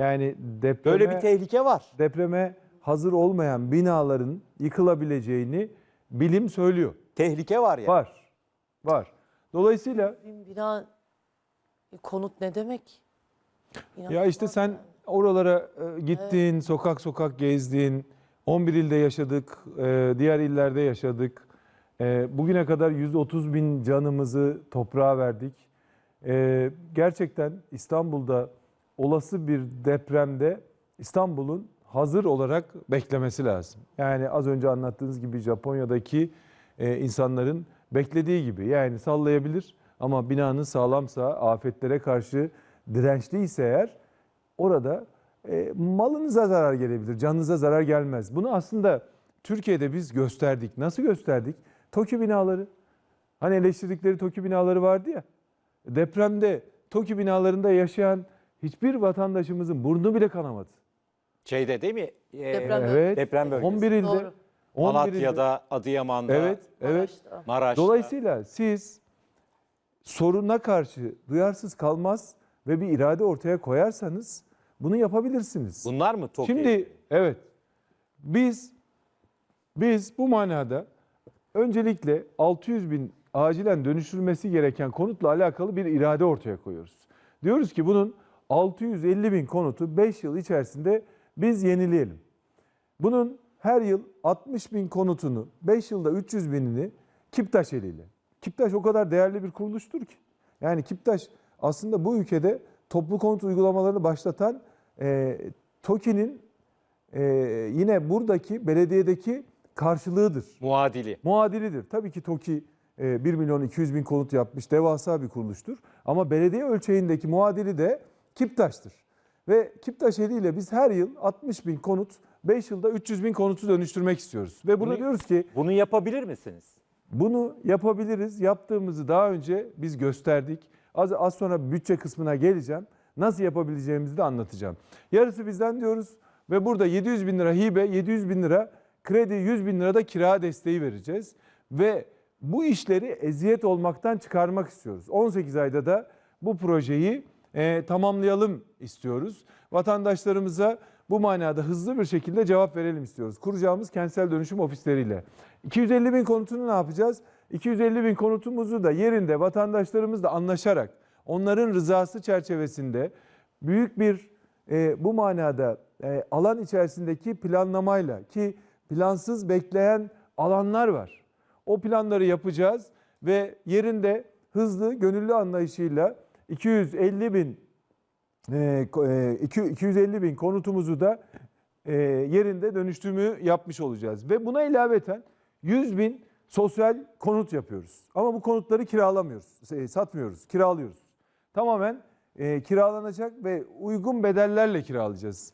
Yani depreme, Böyle bir tehlike var. depreme hazır olmayan binaların yıkılabileceğini bilim söylüyor. Tehlike var yani. Var. Var. Dolayısıyla Bin bina e, konut ne demek? ya işte sen oralara e, gittin, sokak sokak gezdin. 11 ilde yaşadık, e, diğer illerde yaşadık. Bugüne kadar 130 bin canımızı toprağa verdik. Gerçekten İstanbul'da olası bir depremde İstanbul'un hazır olarak beklemesi lazım. Yani az önce anlattığınız gibi Japonya'daki e, insanların beklediği gibi yani sallayabilir ama binanın sağlamsa, afetlere karşı dirençliyse eğer orada e, malınıza zarar gelebilir, canınıza zarar gelmez. Bunu aslında Türkiye'de biz gösterdik. Nasıl gösterdik? TOKİ binaları. Hani eleştirdikleri TOKİ binaları vardı ya. Depremde TOKİ binalarında yaşayan hiçbir vatandaşımızın burnu bile kanamadı. Şeyde değil mi? Ee, Deprem- Evet. Deprem bölgesi. 11 ilde. Doğru. 11 ilde. Malatya'da, Adıyaman'da, Evet, evet. Maraş'ta. Maraş'ta. Dolayısıyla siz soruna karşı duyarsız kalmaz ve bir irade ortaya koyarsanız bunu yapabilirsiniz. Bunlar mı TOKİ? Şimdi evet biz biz bu manada öncelikle 600 bin acilen dönüştürülmesi gereken konutla alakalı bir irade ortaya koyuyoruz. Diyoruz ki bunun 650 bin konutu 5 yıl içerisinde biz yenileyelim. Bunun her yıl 60 bin konutunu 5 yılda 300 binini Kiptaş eliyle. Kiptaş o kadar değerli bir kuruluştur ki. Yani Kiptaş aslında bu ülkede toplu konut uygulamalarını başlatan e, TOKİ'nin e, yine buradaki belediyedeki karşılığıdır. muadili. Muadilidir. Tabii ki TOKİ e, 1 milyon 200 bin konut yapmış devasa bir kuruluştur. Ama belediye ölçeğindeki muadili de Kiptaş'tır. Ve Kiptaş eliyle biz her yıl 60 bin konut, 5 yılda 300 bin konutu dönüştürmek istiyoruz. Ve burada Bunu- diyoruz ki Bunu yapabilir misiniz? bunu yapabiliriz. Yaptığımızı daha önce biz gösterdik. Az, az sonra bütçe kısmına geleceğim. Nasıl yapabileceğimizi de anlatacağım. Yarısı bizden diyoruz ve burada 700 bin lira hibe, 700 bin lira kredi, 100 bin lira da kira desteği vereceğiz. Ve bu işleri eziyet olmaktan çıkarmak istiyoruz. 18 ayda da bu projeyi e, tamamlayalım istiyoruz. Vatandaşlarımıza bu manada hızlı bir şekilde cevap verelim istiyoruz. Kuracağımız kentsel dönüşüm ofisleriyle. 250 bin konutunu ne yapacağız? 250 bin konutumuzu da yerinde vatandaşlarımızla anlaşarak onların rızası çerçevesinde büyük bir e, bu manada e, alan içerisindeki planlamayla ki plansız bekleyen alanlar var. O planları yapacağız ve yerinde hızlı gönüllü anlayışıyla 250 bin e, e, iki- 250 bin konutumuzu da e, yerinde dönüştürümü yapmış olacağız. Ve buna ilaveten 100 bin sosyal konut yapıyoruz. Ama bu konutları kiralamıyoruz, e, satmıyoruz, kiralıyoruz. Tamamen e, kiralanacak ve uygun bedellerle kiralayacağız.